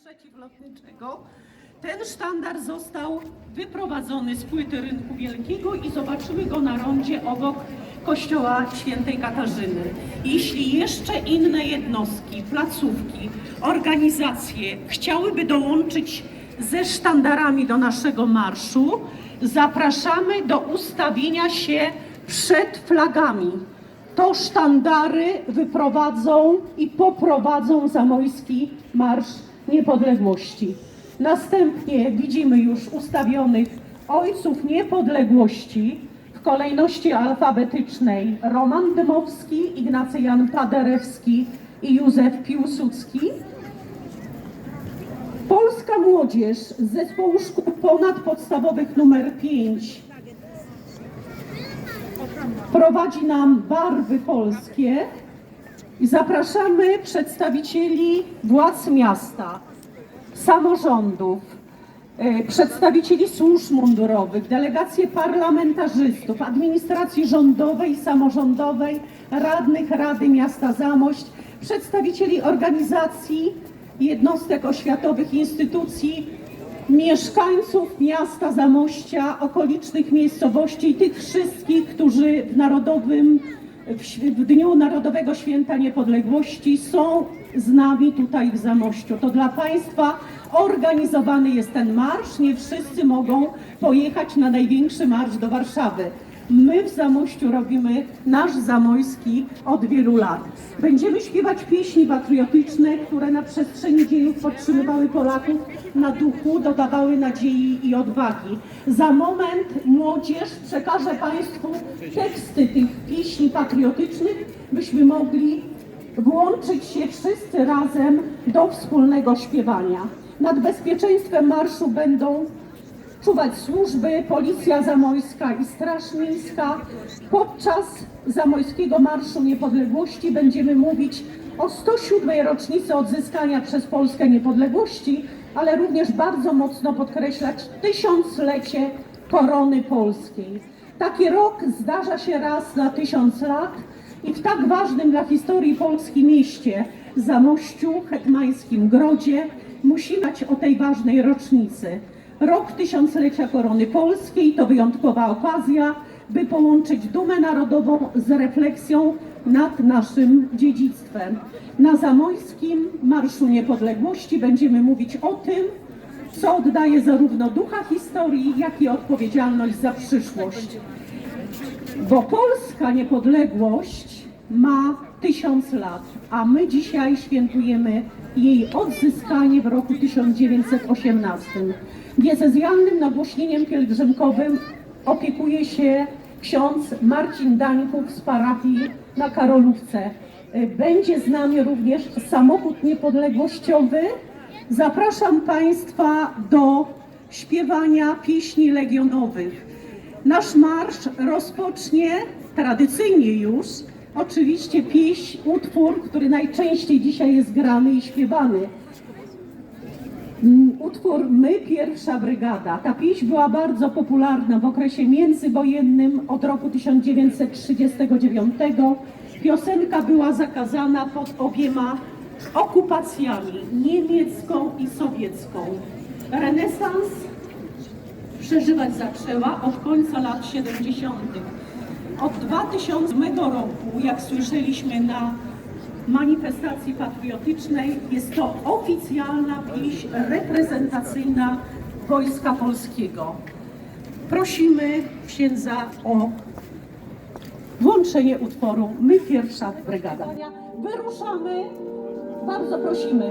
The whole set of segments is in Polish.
przeciwlotniczego. Ten sztandar został wyprowadzony z płyty Rynku Wielkiego i zobaczymy go na rondzie obok kościoła świętej Katarzyny. Jeśli jeszcze inne jednostki, placówki, organizacje chciałyby dołączyć ze sztandarami do naszego marszu, zapraszamy do ustawienia się przed flagami. To sztandary wyprowadzą i poprowadzą Zamojski Marsz Niepodległości. Następnie widzimy już ustawionych ojców niepodległości w kolejności alfabetycznej Roman Dymowski, Ignacy Jan Paderewski i Józef Piłsudski. Polska Młodzież z zespołu szkół ponadpodstawowych numer 5 prowadzi nam barwy polskie i zapraszamy przedstawicieli władz miasta, samorządów, e, przedstawicieli służb mundurowych, delegacje parlamentarzystów, administracji rządowej, samorządowej, radnych Rady Miasta Zamość, przedstawicieli organizacji, jednostek oświatowych, instytucji, mieszkańców miasta Zamościa, okolicznych miejscowości i tych wszystkich, którzy w Narodowym, w, w Dniu Narodowego Święta Niepodległości są z nami tutaj w Zamościu. To dla Państwa organizowany jest ten marsz. Nie wszyscy mogą pojechać na największy marsz do Warszawy. My w Zamościu robimy nasz zamojski od wielu lat. Będziemy śpiewać pieśni patriotyczne, które na przestrzeni dziejów podtrzymywały Polaków na duchu, dodawały nadziei i odwagi. Za moment młodzież przekaże Państwu teksty tych pieśni patriotycznych, byśmy mogli włączyć się wszyscy razem do wspólnego śpiewania. Nad bezpieczeństwem marszu będą czuwać służby, Policja Zamojska i Straż Miejska. Podczas Zamojskiego Marszu Niepodległości będziemy mówić o 107. rocznicy odzyskania przez Polskę niepodległości, ale również bardzo mocno podkreślać tysiąclecie korony polskiej. Taki rok zdarza się raz na tysiąc lat i w tak ważnym dla historii Polski mieście, Zamościu, Hetmańskim Grodzie, musimy dać o tej ważnej rocznicy. Rok tysiąclecia korony polskiej to wyjątkowa okazja, by połączyć dumę narodową z refleksją nad naszym dziedzictwem. Na Zamojskim Marszu Niepodległości będziemy mówić o tym, co oddaje zarówno ducha historii, jak i odpowiedzialność za przyszłość. Bo polska niepodległość ma tysiąc lat, a my dzisiaj świętujemy jej odzyskanie w roku 1918. Diecezjalnym nagłośnieniem pielgrzymkowym opiekuje się ksiądz Marcin Dańków z parafii na Karolówce. Będzie z nami również samochód niepodległościowy. Zapraszam Państwa do śpiewania pieśni legionowych. Nasz marsz rozpocznie tradycyjnie już oczywiście pieśń, utwór, który najczęściej dzisiaj jest grany i śpiewany. Mm, Utwór My Pierwsza Brygada. Ta pieśń była bardzo popularna w okresie międzywojennym od roku 1939. Piosenka była zakazana pod obiema okupacjami niemiecką i sowiecką. Renesans przeżywać zaczęła od końca lat 70. Od 2008 roku, jak słyszeliśmy na manifestacji patriotycznej. Jest to oficjalna pieśń reprezentacyjna Wojska Polskiego. Prosimy księdza o włączenie utworu My Pierwsza Brygada. Wyruszamy, bardzo prosimy.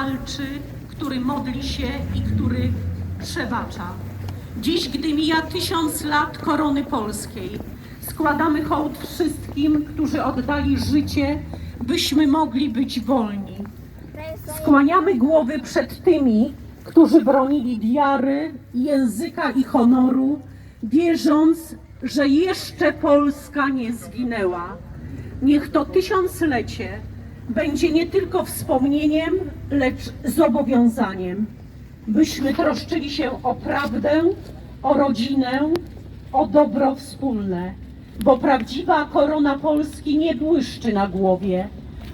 Walczy, który modli się i który przebacza. Dziś, gdy mija tysiąc lat korony polskiej, składamy hołd wszystkim, którzy oddali życie, byśmy mogli być wolni. Skłaniamy głowy przed tymi, którzy bronili wiary, języka i honoru, wierząc, że jeszcze Polska nie zginęła. Niech to tysiąclecie będzie nie tylko wspomnieniem, lecz zobowiązaniem, byśmy troszczyli się o prawdę, o rodzinę, o dobro wspólne, bo prawdziwa korona Polski nie błyszczy na głowie.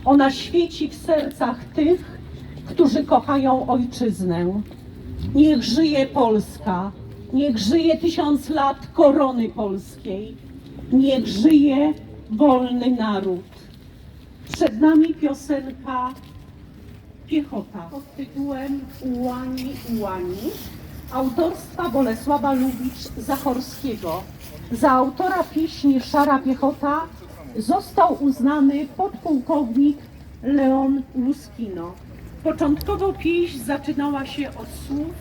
Ona świeci w sercach tych, którzy kochają ojczyznę. Niech żyje Polska, niech żyje tysiąc lat korony polskiej, niech żyje wolny naród. Przed nami piosenka Piechota pod tytułem Ułani, Ułani autorstwa Bolesława Lubicz-Zachorskiego. Za autora pieśni Szara Piechota został uznany podpułkownik Leon Luskino. Początkowo pieśń zaczynała się od słów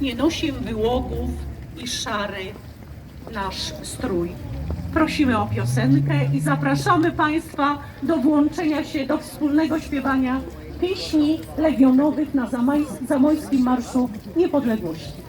Nie nosiem wyłogów i szary nasz strój. Prosimy o piosenkę i zapraszamy Państwa do włączenia się do wspólnego śpiewania pieśni legionowych na Zamojskim Marszu Niepodległości.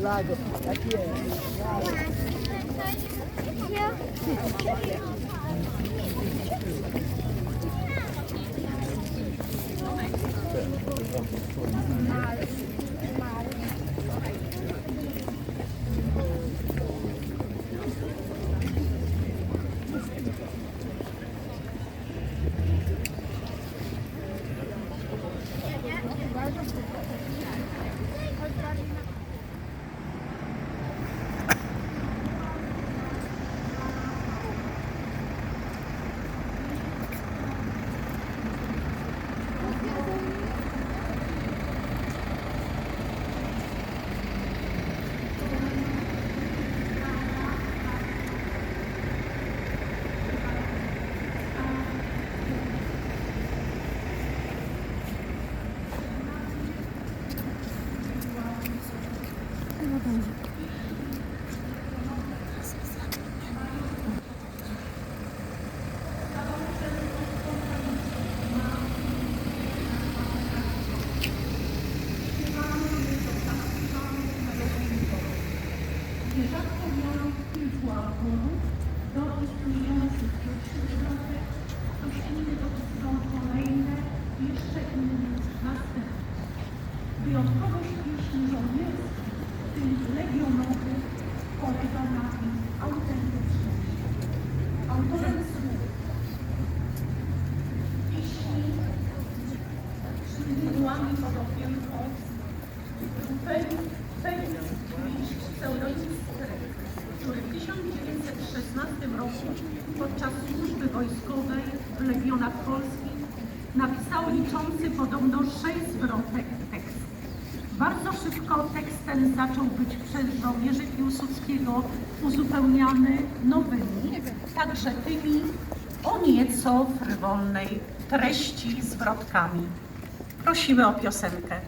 Lago, aqui é. Nierzadko Não. Então, Piłsudskiego uzupełniany nowymi, także tymi o nieco frywolnej treści zwrotkami. Prosimy o piosenkę.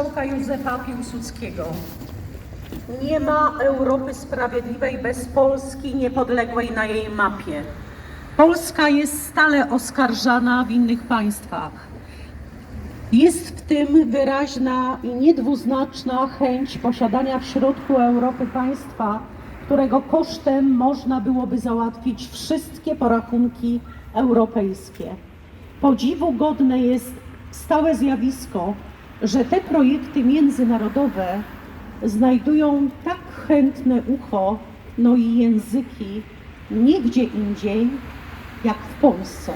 Marszałka Józefa Piłsudskiego. Nie ma Europy sprawiedliwej bez Polski niepodległej na jej mapie. Polska jest stale oskarżana w innych państwach. Jest w tym wyraźna i niedwuznaczna chęć posiadania w środku Europy państwa, którego kosztem można byłoby załatwić wszystkie porachunki europejskie. Podziwu godne jest stałe zjawisko, że te projekty międzynarodowe znajdują tak chętne ucho, no i języki nigdzie indziej jak w Polsce.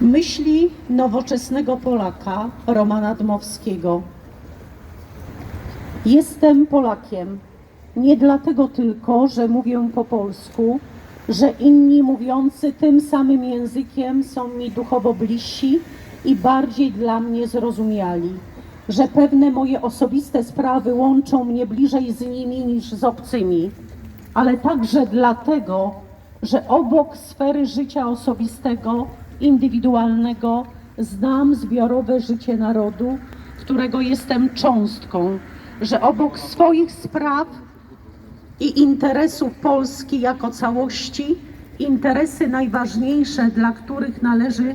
Myśli nowoczesnego Polaka Romana Dmowskiego. Jestem Polakiem nie dlatego tylko, że mówię po polsku, że inni mówiący tym samym językiem są mi duchowo bliżsi i bardziej dla mnie zrozumiali, że pewne moje osobiste sprawy łączą mnie bliżej z nimi niż z obcymi, ale także dlatego, że obok sfery życia osobistego, indywidualnego, znam zbiorowe życie narodu, którego jestem cząstką, że obok swoich spraw i interesów Polski jako całości, interesy najważniejsze, dla których należy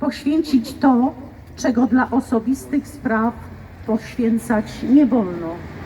poświęcić to, czego dla osobistych spraw poświęcać nie wolno.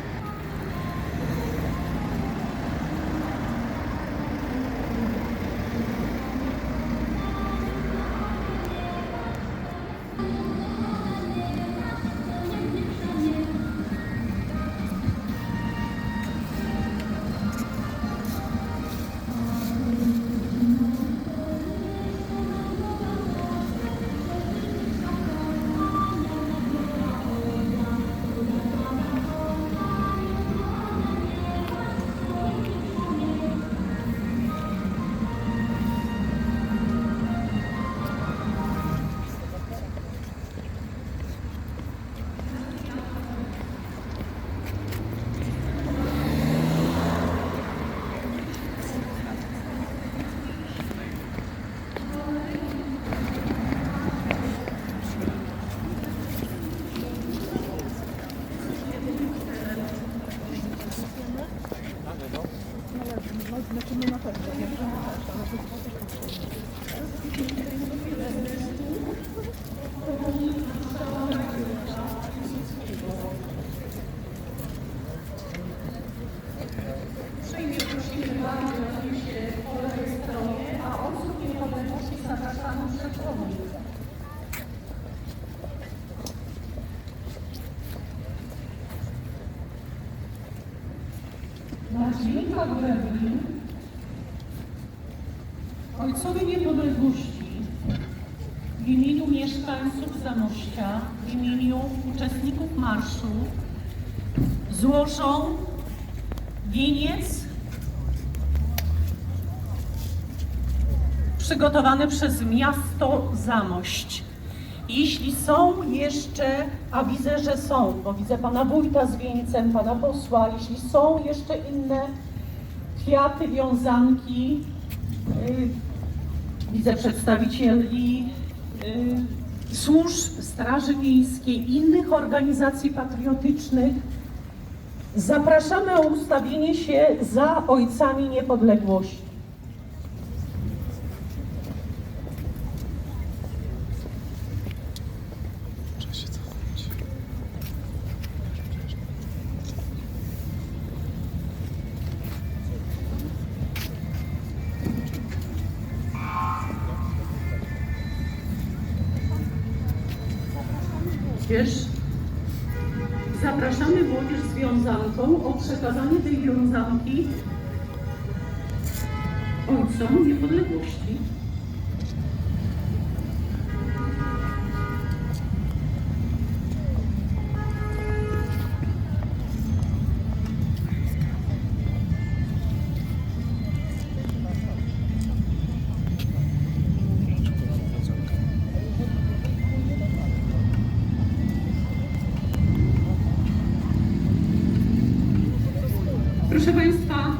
Niepodległości w imieniu mieszkańców Zamościa, w imieniu uczestników marszu złożą wieniec przygotowany przez miasto Zamość. Jeśli są jeszcze, a widzę, że są, bo widzę pana wójta z wieńcem, pana posła, jeśli są jeszcze inne kwiaty, wiązanki, y, widzę przedstawicieli y, służb Straży Miejskiej, innych organizacji patriotycznych, zapraszamy o ustawienie się za ojcami niepodległości. Wiesz, zapraszamy młodzież z wiązanką o przekazanie tej wiązanki ojcom niepodległości. Państwa,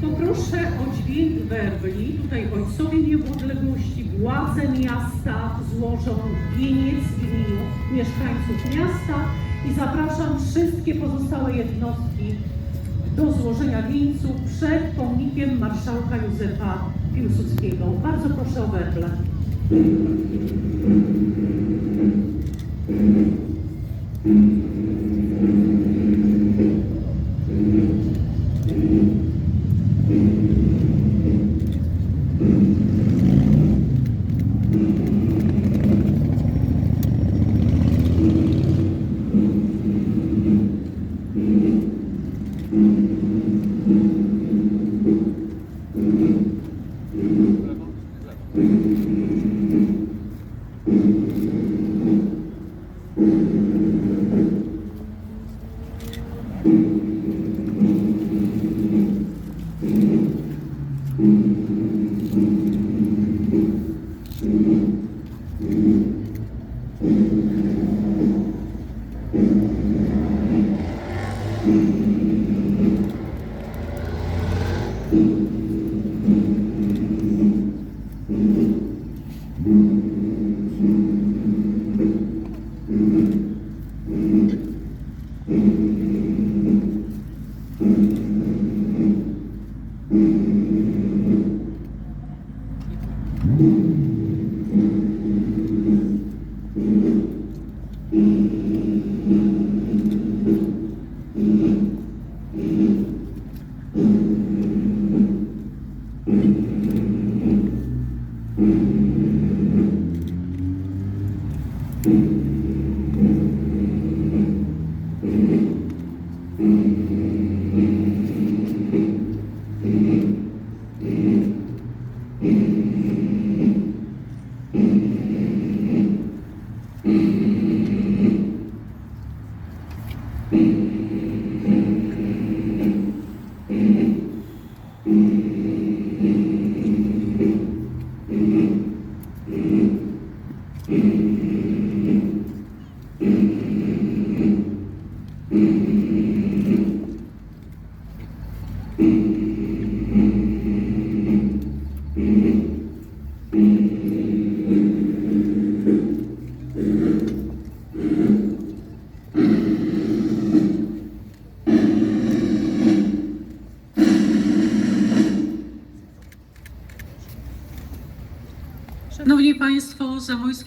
poproszę o dźwięk werbli. Tutaj ojcowie niepodległości, władze miasta złożą wieniec w imieniu mieszkańców miasta i zapraszam wszystkie pozostałe jednostki do złożenia wieńców przed pomnikiem marszałka Józefa Piłsudskiego. Bardzo proszę o werble. Mm-hmm.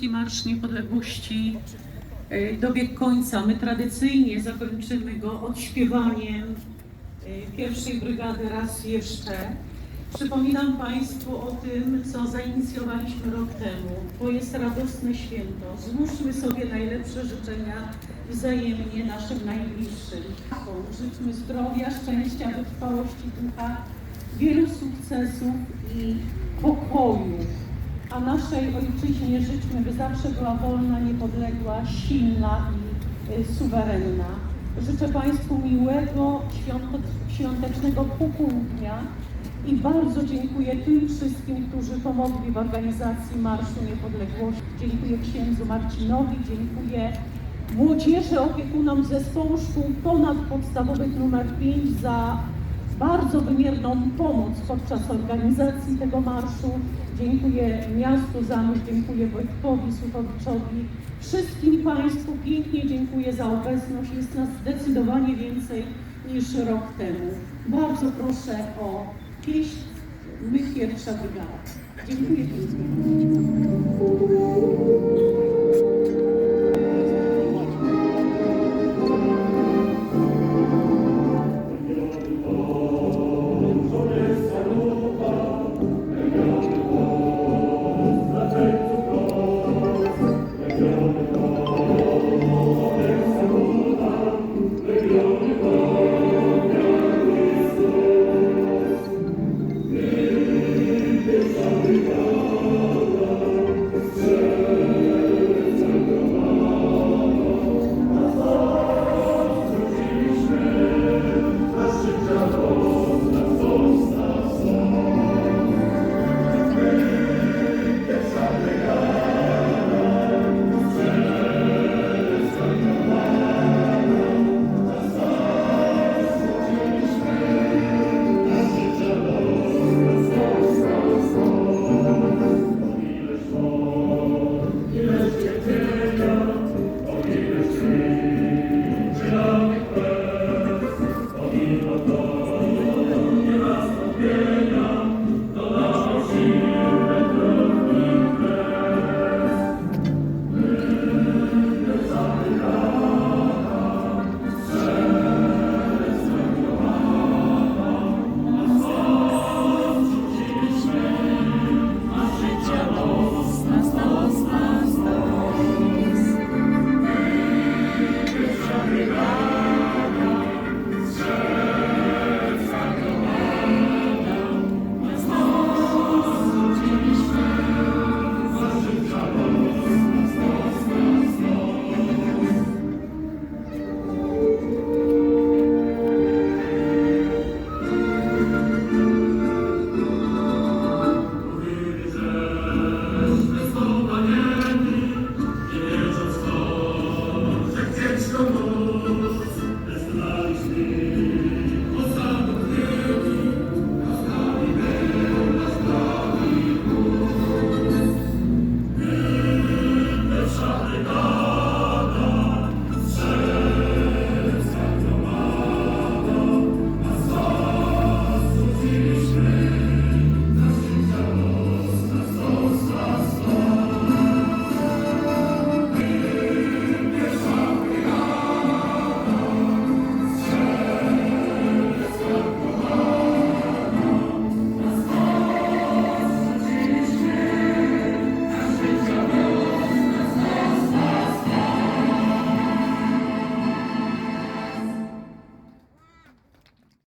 Zamojski Marsz Niepodległości e, dobiegł końca. My tradycyjnie zakończymy go odśpiewaniem e, pierwszej brygady raz jeszcze. Przypominam Państwu o tym, co zainicjowaliśmy rok temu, bo jest radosne święto. Złóżmy sobie najlepsze życzenia wzajemnie naszym najbliższym. Życzmy zdrowia, szczęścia, wytrwałości ducha, wielu sukcesów i pokoju a naszej ojczyźnie życzmy, by zawsze była wolna, niepodległa, silna i y, suwerenna. Życzę Państwu miłego, świąt- świątecznego popołudnia i bardzo dziękuję tym wszystkim, którzy pomogli w organizacji Marszu Niepodległości. Dziękuję księdzu Marcinowi, dziękuję młodzieży opiekunom zespołu szkół ponadpodstawowych numer 5 za bardzo wymierną pomoc podczas organizacji tego marszu. Dziękuję miastu Zamość, dziękuję Wojtkowi Suchowiczowi, wszystkim Państwu pięknie dziękuję za obecność. Jest nas zdecydowanie więcej niż rok temu. Bardzo proszę o pieśń My pierwsza brygada. Dziękuję pięknie.